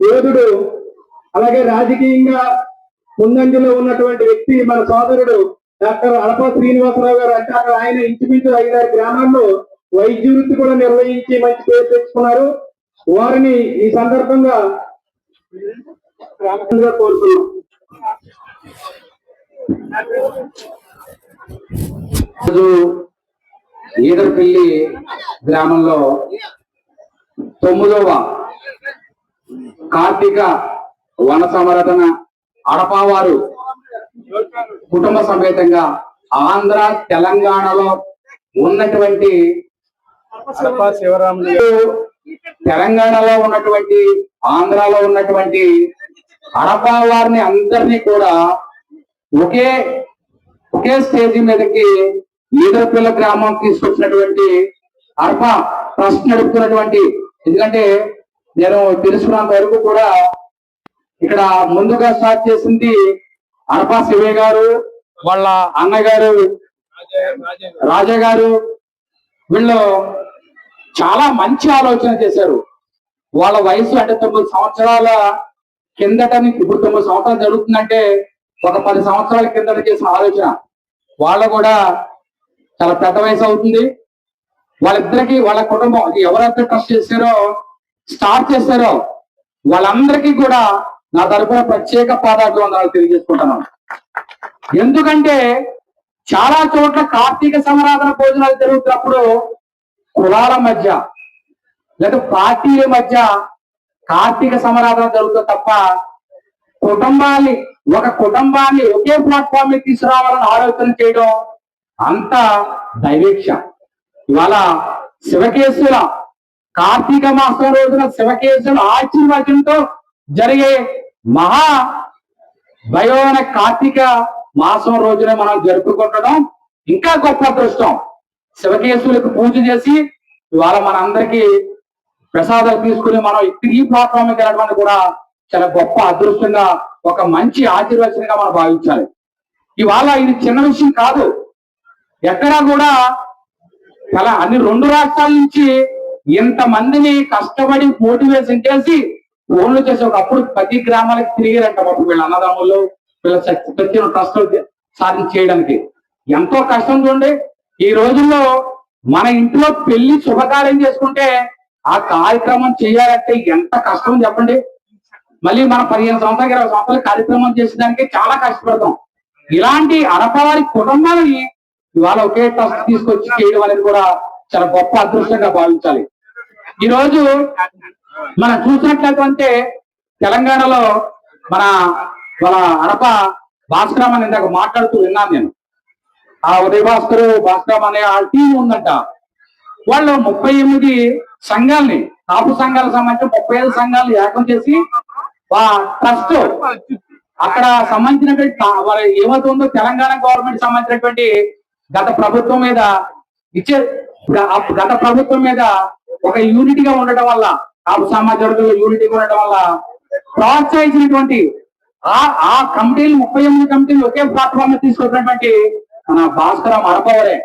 యోధుడు అలాగే రాజకీయంగా ముందంజలో ఉన్నటువంటి వ్యక్తి మన సోదరుడు డాక్టర్ అడప శ్రీనివాసరావు గారు అంటే అక్కడ ఆయన ఇంచుమించు ఐదారు గ్రామాల్లో వైద్య వృత్తి కూడా నిర్వహించి మంచి పేరు తెచ్చుకున్నారు. వారిని ఈ సందర్భంగా కోరుతున్నాం. ఈడపల్లి గ్రామంలో తొమ్మిదవ కార్తీక వన సంవర్ధన అడపావారు కుటుంబ సమేతంగా ఆంధ్ర తెలంగాణలో ఉన్నటువంటి తెలంగాణలో ఉన్నటువంటి ఆంధ్రాలో ఉన్నటువంటి అడపా వారిని అందరినీ కూడా ఒకే ఒకే స్టేజ్ మీదకి ఈదరపిల్ల గ్రామం తీసుకొచ్చినటువంటి అడప ట్రస్ట్ నడుపుతున్నటువంటి ఎందుకంటే నేను తెలుసుకున్నంత వరకు కూడా ఇక్కడ ముందుగా స్టార్ట్ చేసింది అడపా శివయ్య గారు వాళ్ళ అన్నగారు రాజా గారు. వీళ్ళు చాలా మంచి ఆలోచన చేశారు. వాళ్ళ వయసు అంటే తొమ్మిది సంవత్సరాల కిందట ఇప్పుడు తొమ్మిది సంవత్సరాలు జరుగుతుందంటే ఒక పది సంవత్సరాల కిందట చేసిన ఆలోచన. వాళ్ళు కూడా చాలా పెద్ద వయసు అవుతుంది. వాళ్ళిద్దరికి వాళ్ళ కుటుంబం ఎవరైతే ట్రస్ట్ చేశారో స్టార్ట్ చేశారో వాళ్ళందరికీ కూడా నా తరపున ప్రత్యేక పాదాభివందనాలు తెలియజేసుకుంటున్నాను. ఎందుకంటే చాలా చోట్ల కార్తీక సమరాధన భోజనాలు జరుగుతున్నప్పుడు కులాల మధ్య లేదా పార్టీల మధ్య కార్తీక సమరాధన జరుగుతుంది తప్ప కుటుంబాన్ని ఒక కుటుంబాన్ని ఒకే ప్లాట్ఫామ్ మీద తీసుకురావాలని ఆలోచన చేయడం అంత దైవేక్ష. ఇవాళ శివకేశ్వర కార్తీక మాసం రోజున శివకేశుల ఆశీర్వచనంతో జరిగే మహా భయోన కార్తీక మాసం రోజున మనం జరుపుకుంటడం ఇంకా గొప్ప అదృష్టం. శివకేశవులకు పూజ చేసి ఇవాళ మన అందరికి ప్రసాదాలు తీసుకుని మనం ఇక్కడ ఈ ప్లాట్ఫామ్ వెళ్ళడం కూడా చాలా గొప్ప అదృష్టంగా ఒక మంచి ఆశీర్వచనంగా మనం భావించాలి. ఇవాళ ఇది చిన్న విషయం కాదు. ఎక్కడా కూడా చాలా అన్ని రెండు రాష్ట్రాల నుంచి ఇంత మందిని కష్టపడి మోటివేషన్ చేసి ఓన్లు చేసి ఒకప్పుడు ప్రతి గ్రామాలకు తిరిగారంట పాపం వీళ్ళ అన్నదమ్ములు వీళ్ళ ప్రతి ట్రస్ట్ సాధన చేయడానికి. ఎంతో కష్టం చూడండి. ఈ రోజుల్లో మన ఇంట్లో పెళ్ళి శుభకార్యం చేసుకుంటే ఆ కార్యక్రమం చేయాలంటే ఎంత కష్టం చెప్పండి. మళ్ళీ మనం పదిహేను సంవత్సరాలు ఇరవై సంవత్సరాలు కార్యక్రమం చేసేదానికి చాలా కష్టపడతాం. ఇలాంటి అడపవారి కుటుంబాలని ఇవాళ ఒకే ట్రస్ట్ తీసుకొచ్చి చేయడం అనేది కూడా చాలా గొప్ప అదృష్టంగా భావించాలి. ఈ రోజు మనం చూసినట్లయితే తెలంగాణలో మన మన అడప భాస్కరం అని ఇందాక మాట్లాడుతూ విన్నాను నేను. ఆ ఉదయ భాస్కరు భాస్కరం అనే ఆ టీం ఉందంట. వాళ్ళు ముప్పై ఎనిమిది సంఘాలని కాపు సంఘాలకు సంబంధించిన ముప్పై ఐదు సంఘాలు ఏకం చేసి ట్రస్ట్ అక్కడ సంబంధించినటువంటి ఏమవుతుందో తెలంగాణ గవర్నమెంట్ సంబంధించినటువంటి గత ప్రభుత్వం మీద ఇచ్చే గత ప్రభుత్వం మీద ఒక యూనిటీ గా ఉండటం వల్ల కాపు సామాజిక వర్గంలో యూనిటీగా ఉండటం వల్ల ప్రోత్సహించినటువంటి ఆ ఆ కమిటీలు ముప్పై ఎనిమిది కమిటీలు ఒకే ప్లాట్ఫామ్ మీద తీసుకొచ్చినటువంటి మన భాస్కరం అరపవరే.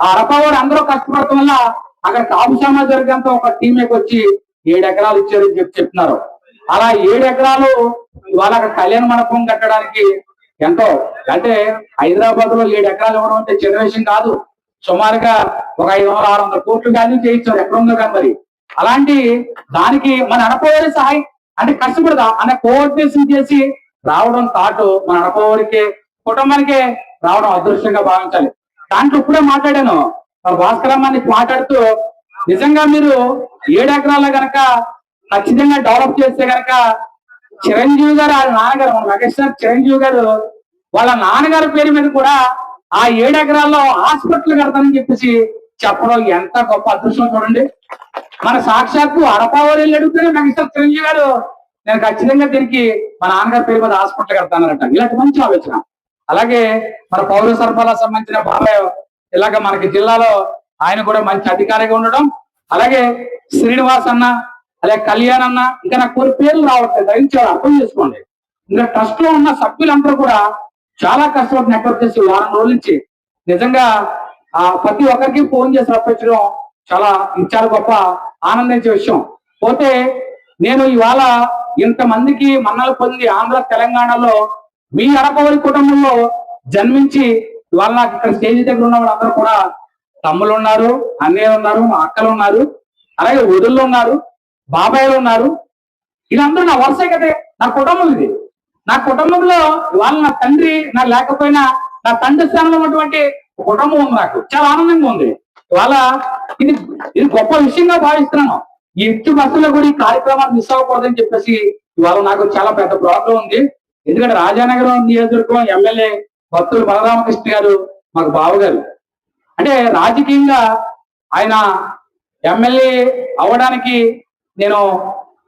ఆ అరపవర్ అందరూ కష్టపడటం వల్ల అక్కడ కాపు సామాజిక వర్గంతో ఒక టీంకి వచ్చి ఏడు ఎకరాలు ఇచ్చారని చెప్పి చెప్తున్నారు. అలా ఏడు ఎకరాలు ఇవాళ అక్కడ కళ్యాణ మండపం కట్టడానికి ఎంతో అంటే హైదరాబాద్లో ఏడు ఎకరాలు ఇవ్వడం అంటే చిన్న విషయం కాదు. సుమారుగా ఒక ఐదు వందల ఆరు వందల కోట్లు కానీ చేయించారు ఎక్కడ ఉందో కానీ మరి. అలాంటి దానికి మన అడపవారి సహాయం అంటే కష్టపడదా అనే కోఆర్డినేషన్ చేసి రావడం తాటు మన అడపవారికి కుటుంబానికి రావడం అదృష్టంగా భావించాలి. దాంట్లో ఇప్పుడే మాట్లాడాను. మన మాట్లాడుతూ నిజంగా మీరు ఏడు ఎకరాల గనక ఖచ్చితంగా డెవలప్ చేస్తే గనక చిరంజీవి గారు వాళ్ళ నాన్నగారు మన మెగాస్టార్ చిరంజీవి గారు వాళ్ళ నాన్నగారి పేరు మీద కూడా ఆ ఏడు ఎకరాల్లో హాస్పిటల్ కడతానని చెప్పేసి చెప్పడం ఎంత గొప్ప అదృష్టం చూడండి. మన సాక్షాత్తు అడపావారు వెళ్ళి అడిగితేనే మెగాస్టార్ చిరంజీవి గారు నేను ఖచ్చితంగా తిరిగి మా నాన్నగారి పేరు మీద హాస్పిటల్ కడతానట ఇలాంటి మంచి ఆలోచన. అలాగే మన పౌర సరఫరా సంబంధించిన బాబాయ్ ఇలాగ మనకి జిల్లాలో ఆయన కూడా మంచి అధికారిగా ఉండడం. అలాగే శ్రీనివాస్ అన్న అలాగే కళ్యాణ్ అన్న ఇంకా నాకు కొన్ని పేర్లు రావట్లేదు. దయచేసి అర్థం చేసుకోండి. ఇంకా ట్రస్ట్లో ఉన్న సభ్యులందరూ కూడా చాలా కష్టపడి నెట్వర్క్ చేసి వారం రోజుల నుంచి నిజంగా ఆ ప్రతి ఒక్కరికి ఫోన్ చేసి రప్పించడం చాలా ఇచ్చారు చాలా గొప్ప ఆనందించే విషయం. పోతే నేను ఇవాళ ఇంతమందికి మన్నలు పొంది ఆంధ్ర తెలంగాణలో మీ అడపవరి కుటుంబంలో జన్మించి ఇవాళ నాకు ఇక్కడ స్టేజ్ దగ్గర ఉన్న వాళ్ళందరూ కూడా తమ్ములు ఉన్నారు అన్నయ్య ఉన్నారు మా అక్కలు ఉన్నారు అలాగే వదుళ్ళు ఉన్నారు బాబాయ్లు ఉన్నారు. వీళ్ళందరూ నా వరుసే కదే నా కుటుంబం ఇది. నా కుటుంబంలో వాళ్ళ నా తండ్రి నా లేకపోయినా నా తండ్రి స్థానంలో ఉన్నటువంటి ఒక కుటుంబం ఉంది నాకు. చాలా ఆనందంగా ఉంది. ఇవాళ ఇది ఇది గొప్ప విషయంగా భావిస్తున్నాను. ఈ ఎత్తు బస్సులో కూడా ఈ కార్యక్రమాన్ని మిస్ అవ్వకూడదని చెప్పేసి ఇవాళ నాకు చాలా పెద్ద ప్రాబ్లం ఉంది. ఎందుకంటే రాజానగరం నియోజకవర్గం ఎమ్మెల్యే భక్తులు బలరామకృష్ణ గారు మాకు బావగారు. అంటే రాజకీయంగా ఆయన ఎమ్మెల్యే అవ్వడానికి నేను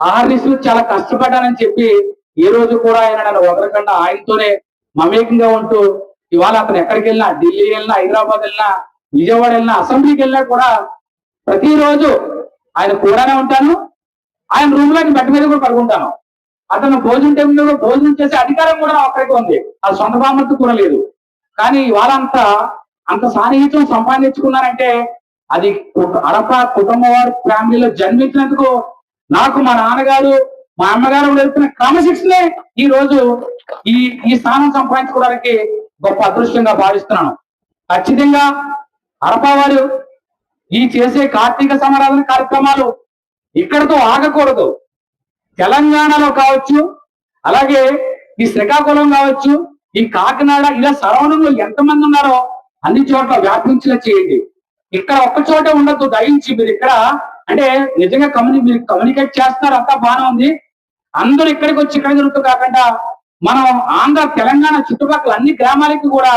ఆర్ఎస్ చాలా కష్టపడ్డానని చెప్పి ఈ రోజు కూడా ఆయన నన్ను వదలకుండా ఆయనతోనే మమేకంగా ఉంటూ ఇవాళ అతను ఎక్కడికి వెళ్ళినా ఢిల్లీ వెళ్ళినా హైదరాబాద్ వెళ్ళినా విజయవాడ వెళ్ళినా అసెంబ్లీకి వెళ్ళినా కూడా ప్రతిరోజు ఆయన కూడానే ఉంటాను. ఆయన రూమ్లోకి బెడ్ మీద కూడా పడుకుంటాను. అతను భోజనం టైంలో కూడా భోజనం చేసే అధికారం కూడా అక్కడికి ఉంది. అది సొంత బామర్తి కూడా లేదు. కానీ ఇవాళ అంత అంత సాన్నిహిత్యం సంపాదించుకున్నారంటే అది అడప కుటుంబ వారి ఫ్యామిలీలో జన్మించినందుకు నాకు మా నాన్నగారు మా అమ్మగారు వెళ్తున్న క్రమశిక్షణే ఈ రోజు ఈ ఈ స్థానం సంపాదించుకోవడానికి గొప్ప అదృష్టంగా భావిస్తున్నాను. ఖచ్చితంగా అడప వారు ఈ చేసే కార్తీక సమరాధన కార్యక్రమాలు ఇక్కడతో ఆగకూడదు. తెలంగాణలో కావచ్చు అలాగే ఈ శ్రీకాకుళం కావచ్చు ఈ కాకినాడ ఇలా సరౌండింగ్లో ఎంతమంది ఉన్నారో అన్ని చోట్ల వ్యాపించేలా చేయండి. ఇక్కడ ఒక్క చోటే ఉండద్దు దయించి మీరు ఇక్కడ అంటే నిజంగా కమ్యూని మీరు కమ్యూనికేట్ చేస్తున్నారు అంతా బాగానే ఉంది. అందరూ ఇక్కడికి వచ్చి ఇక్కడ జరుగుతూ కాకుండా మనం ఆంధ్ర తెలంగాణ చుట్టుపక్కల అన్ని గ్రామాలకి కూడా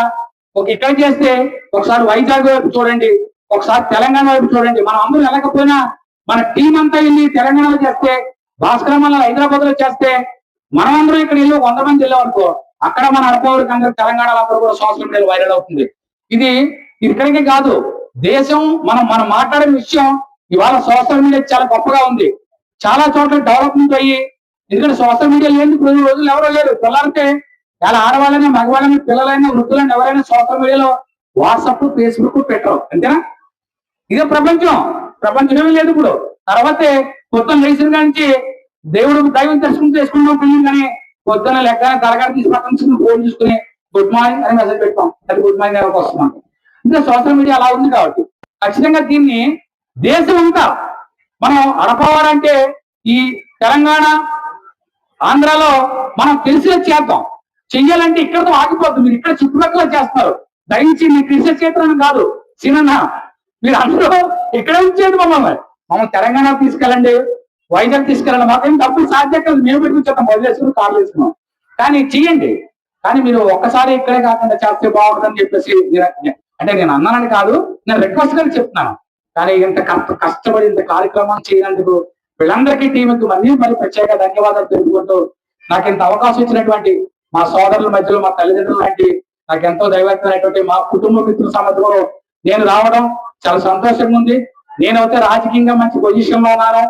ఒక ఇక్కడ చేస్తే ఒకసారి వైజాగ్ వైపు చూడండి ఒకసారి తెలంగాణ వైపు చూడండి. మనం అందరూ వెళ్ళకపోయినా మన టీం అంతా వెళ్ళి తెలంగాణలో చేస్తే భాస్కరమల్ల హైదరాబాద్లో చేస్తే మనమందరం ఇక్కడ వెళ్ళి వంద మంది వెళ్ళాం అనుకో అక్కడ మన అడపవరికి అందరూ తెలంగాణలో అందరూ కూడా సోషల్ మీడియా వైరల్ అవుతుంది. ఇది ఇక్కడికి ఇక్కడికే కాదు దేశం మనం మనం మాట్లాడే విషయం ఇవాళ సోషల్ మీడియా చాలా గొప్పగా ఉంది. చాలా చోట్ల డెవలప్మెంట్ అయ్యి ఎందుకంటే సోషల్ మీడియా లేని ప్రతి రోజులు ఎవరో లేరు. పిల్లలంటే చాలా ఆడవాళ్ళని మగవాళ్ళని పిల్లలైనా వృద్ధులని ఎవరైనా సోషల్ మీడియాలో వాట్సాప్ ఫేస్బుక్ పెట్టరు అంతేనా? ఇదే ప్రపంచం. ప్రపంచమే లేదు ఇప్పుడు. తర్వాతే పొద్దున్న లేచిన నుంచి దేవుడు దైవం దర్శనం చేసుకుంటాం పిల్లలు కానీ పొద్దున్న లెక్క తరగతి తీసి పక్కన తీసుకుని ఫోన్ చూసుకుని గుడ్ మార్నింగ్ అని మెసేజ్ పెట్టాం అది గుడ్ మార్నింగ్ ఎవరికి వస్తున్నాం అంటే. సోషల్ మీడియా అలా ఉంది కాబట్టి ఖచ్చితంగా దీన్ని దేశం అంతా మనం అడపవాలంటే ఈ తెలంగాణ ఆంధ్రాలో మనం తెలిసిన చేద్దాం. చెయ్యాలంటే ఇక్కడతో ఆగిపోద్దు. మీరు ఇక్కడ చుట్టుపక్కల చేస్తున్నారు. దయించి మీ తెలిసిన చేతులను కాదు సినన్న మీరు అందరూ ఇక్కడే ఉంచేది మమ్మల్ని. మమ్మల్ని తెలంగాణ తీసుకెళ్ళండి. వైజాగ్ తీసుకెళ్ళండి. మాకేం డబ్బులు సాధ్యం కాదు. మేము పెట్టుకుంటాం మొదలు వేసుకుని కార్లు వేసుకున్నాం. కానీ చెయ్యండి. కానీ మీరు ఒక్కసారి ఇక్కడే కాకుండా చేస్తే బాగుంటుందని చెప్పేసి అంటే నేను అన్నానని కాదు నేను రిక్వెస్ట్గా చెప్తున్నాను. కానీ ఇంత కష్టపడి ఇంత కార్యక్రమం చేయనందుకు వీళ్ళందరికీ టీంకి మళ్ళీ మరి ప్రత్యేక ధన్యవాదాలు తెలుపుకుంటూ నాకు ఇంత అవకాశం ఇచ్చినటువంటి మా సోదరుల మధ్యలో మా తల్లిదండ్రులు లాంటి నాకు ఎంతో దైవత్వమైనటువంటి మా కుటుంబ మిత్రుల సమర్థంలో నేను రావడం చాలా సంతోషంగా ఉంది. నేనైతే రాజకీయంగా మంచి పొజిషన్లో ఉన్నాను.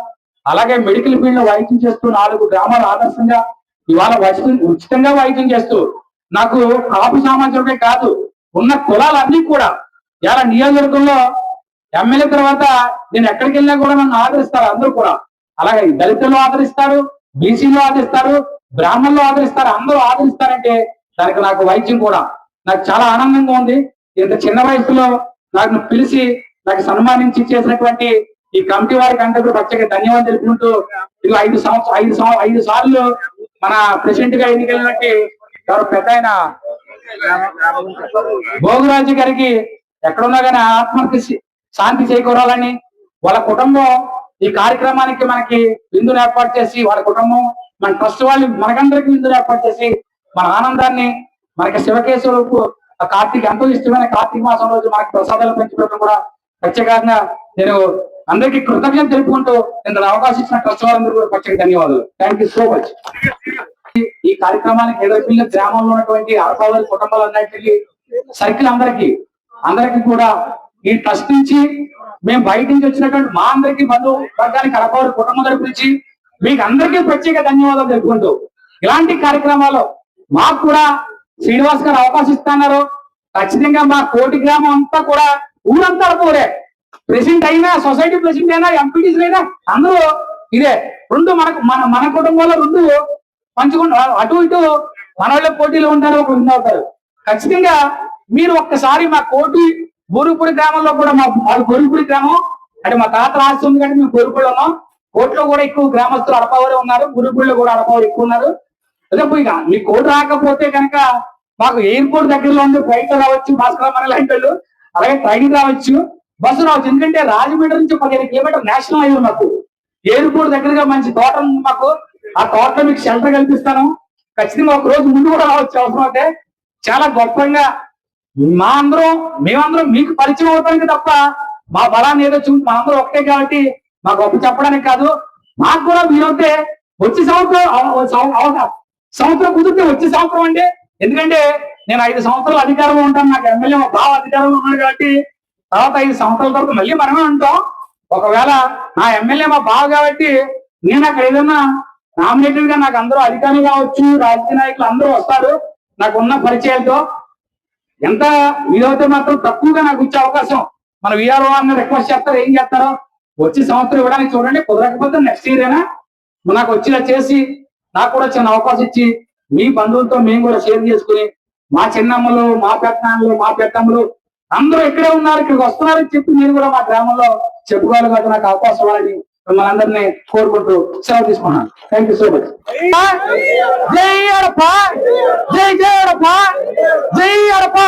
అలాగే మెడికల్ ఫీల్డ్లో వైద్యం చేస్తూ నాలుగు గ్రామాలు ఆదర్శంగా ఇవాళ వైద్యం ఉచితంగా వైద్యం చేస్తూ నాకు కాపు సామాజికమే కాదు ఉన్న కులాలన్నీ కూడా ఇలా నియోజకవర్గంలో ఎమ్మెల్యే తర్వాత నేను ఎక్కడికి వెళ్ళినా కూడా నన్ను ఆదరిస్తారు అందరూ కూడా. అలాగే దళితులు ఆదరిస్తారు బీసీలు ఆదరిస్తారు బ్రాహ్మణులు ఆదరిస్తారు అందరూ ఆదరిస్తారంటే దానికి నాకు వైద్యం కూడా నాకు చాలా ఆనందంగా ఉంది. ఇంత చిన్న వయసులో నాకు పిలిచి నాకు సన్మానించి చేసినటువంటి ఈ కమిటీ వారికి అందరూ ప్రత్యేక ధన్యవాదాలు తెలుపుకుంటూ ఇది ఐదు సంవత్సరం ఐదు సంవ- ఐదు సార్లు మన ప్రెసిడెంట్గా ఎన్నికైనటువంటి ఎవరు పెద్ద ఆయన భోగరాజు గారికి ఎక్కడున్నా కానీ ఆత్మహత్య శాంతి చేకూరాలని వాళ్ళ కుటుంబం ఈ కార్యక్రమానికి మనకి విందును ఏర్పాటు చేసి వాళ్ళ కుటుంబం మన ట్రస్ట్ వాళ్ళు మనకందరికి విందును ఏర్పాటు చేసి మన ఆనందాన్ని మనకి శివకేశ్వరకు కార్తీక ఎంతో ఇష్టమైన కార్తీక మాసం రోజు మనకి ప్రసాదాలు పెంచుకోవడం కూడా ప్రత్యేకంగా నేను అందరికీ కృతజ్ఞత తెలుపుకుంటూ ఇంత అవకాశం ఇచ్చిన ట్రస్ట్ వాళ్ళందరూ కూడా ప్రత్యేక ధన్యవాదాలు. థ్యాంక్ యూ సో మచ్ ఈ కార్యక్రమానికి ఎదుర్కొన్న గ్రామంలో ఉన్నటువంటి అరపావారి కుటుంబాలన్నిటికీ సర్కిల్ అందరికీ అందరికి కూడా ఈ ట్రస్ట్ నుంచి మేము బయట నుంచి వచ్చినటువంటి మా అందరికి బంధు వర్గానికి అరపావారి కుటుంబం తరపు నుంచి మీకు అందరికీ ప్రత్యేక ధన్యవాదాలు తెలుపుకుంటూ ఇలాంటి కార్యక్రమాలు మాకు కూడా శ్రీనివాస్ గారు అవకాశం ఇస్తున్నారు. ఖచ్చితంగా మా కోటి గ్రామం అంతా కూడా ఊరంతా అరపూరే ప్రెసిడెంట్ అయినా సొసైటీ ప్రెసిడెంట్ అయినా ఎంపీటీస్ అయినా అందరూ ఇదే. రెండు మనకు మన మన కుటుంబంలో రెండు పంచుకుంటా అటు ఇటు మన వాళ్ళ పోటీలో ఉంటారు ఒక విన్ అవుతారు ఖచ్చితంగా మీరు ఒక్కసారి మా కోటి బూరుగుపూడి గ్రామంలో కూడా మా వాళ్ళు బూరుగుపూడి గ్రామం. అంటే మా తాత రాసి ఉంది కంటే మేము బూరుగుపూడి ఉన్నాం. కోట్లో కూడా ఎక్కువ గ్రామస్తులు అడపవరే ఉన్నారు. బూరుగుపూడిలో కూడా అడపవారు ఎక్కువ ఉన్నారు. అదే ఇక మీ కోటు రాకపోతే కనుక మాకు ఎయిర్పోర్ట్ దగ్గరలో ఉంది ఫ్లైట్ రావచ్చు భాస్కర్ మన లాంటి వాళ్ళు. అలాగే ట్రైన్ రావచ్చు బస్సు రావచ్చు. ఎందుకంటే రాజమండ్రి నుంచి పదిహేను కిలోమీటర్ నేషనల్ హైవే మాకు. ఎయిర్పోర్ట్ దగ్గరగా మంచి తోట ఉంది మాకు. ఆ తోటలో మీకు షెల్టర్ కల్పిస్తాను. ఖచ్చితంగా ఒక రోజు ముందు కూడా రావచ్చు. అవసరం అయితే చాలా గొప్పగా మా అందరం మేమందరం మీకు పరిచయం అవుతానికి తప్ప మా బలాన్ని ఏదో చూ మా అందరం ఒకటే కాబట్టి మా గొప్ప చెప్పడానికి కాదు. మాకు కూడా మీరైతే వచ్చే సంవత్సరం సంవత్సరం కుదిరితే వచ్చే సంవత్సరం అండి. ఎందుకంటే నేను ఐదు సంవత్సరాలు అధికారంలో ఉంటాను. నాకు ఎమ్మెల్యే మా బావ అధికారంలో ఉన్నాడు కాబట్టి తర్వాత ఐదు సంవత్సరాల తర్వాత మళ్ళీ మనమే ఉంటాం. ఒకవేళ నా ఎమ్మెల్యే మా బావ కాబట్టి నేను అక్కడ ఏదన్నా నామినేటెడ్గా నాకు అందరూ అధికారులు కావచ్చు రాజకీయ నాయకులు అందరూ వస్తారు. నాకు ఉన్న పరిచయాలతో ఎంత వీలైతే మాత్రం తక్కువగా నాకు ఇచ్చే అవకాశం. మన విఆర్ఓ అన్న రిక్వెస్ట్ చేస్తారు ఏం చేస్తారో? వచ్చే సంవత్సరం ఇవ్వడానికి చూడండి కుదరకపోతే నెక్స్ట్ ఇయర్ అయినా నాకు వచ్చేలా చేసి నాకు కూడా చిన్న అవకాశం ఇచ్చి మీ బంధువులతో మేము కూడా షేర్ చేసుకుని మా చిన్నమ్మలు మా పెద్దనాన్నలు మా పెద్దమ్మలు అందరూ ఇక్కడే ఉన్నారు ఇక్కడికి వస్తున్నారని చెప్పి నేను కూడా మా గ్రామంలో చెప్పుకోవాలి కాబట్టి నాకు అవకాశం ఇవ్వాలని మిమ్మల్ని అందరినీ కోరుకుంటూ సెలవు తీసుకున్నాను థ్యాంక్ యూ సో మచ్ జై అడప జై జై అడప జై అడప